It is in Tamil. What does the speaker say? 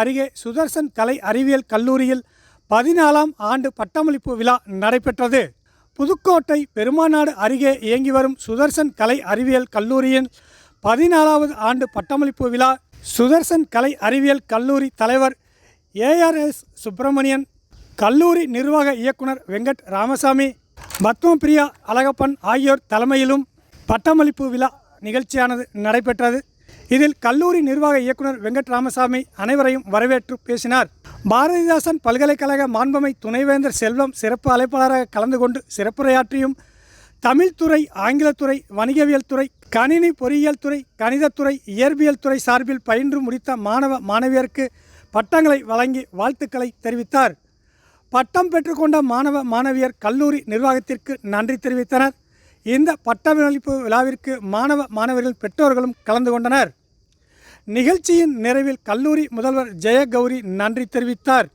அருகே சுதர்சன் கலை அறிவியல் கல்லூரியில் பதினாலாம் ஆண்டு பட்டமளிப்பு விழா நடைபெற்றது. புதுக்கோட்டை பெருமாநாடு அருகே இயங்கி வரும் சுதர்சன் கலை அறிவியல் கல்லூரியின் பதினாலாவது ஆண்டு பட்டமளிப்பு விழா சுதர்சன் கலை அறிவியல் கல்லூரி தலைவர் ஏஆர்எஸ் சுப்பிரமணியன் கல்லூரி நிர்வாக இயக்குனர் வெங்கட் ராமசாமி பத்மபிரியா அழகப்பன் ஆகியோர் தலைமையிலும் பட்டமளிப்பு விழா நிகழ்ச்சியானது நடைபெற்றது. இதில் கல்லூரி நிர்வாக இயக்குனர் வெங்கட் ராமசாமி அனைவரையும் வரவேற்று பேசினார். பாரதிதாசன் பல்கலைக்கழக மாண்பமை துணைவேந்தர் செல்வம் சிறப்பு அழைப்பாளராக கலந்து கொண்டு சிறப்புரையாற்றியும் தமிழ்துறை ஆங்கிலத்துறை வணிகவியல் துறை கணினி பொறியியல் துறை கணிதத்துறை இயற்பியல் துறை சார்பில் பயின்று முடித்த மாணவ மாணவியருக்கு பட்டங்களை வழங்கி வாழ்த்துக்களை தெரிவித்தார். பட்டம் பெற்றுக்கொண்ட மாணவ மாணவியர் கல்லூரி நிர்வாகத்திற்கு நன்றி தெரிவித்தனர். இந்த பட்டமளிப்பு விழாவிற்கு மாணவ மாணவர்கள் பெற்றோர்களும் கலந்து கொண்டனர். நிகழ்ச்சியின் நிறைவில் கல்லூரி முதல்வர் ஜெயகௌரி நன்றி தெரிவித்தார்.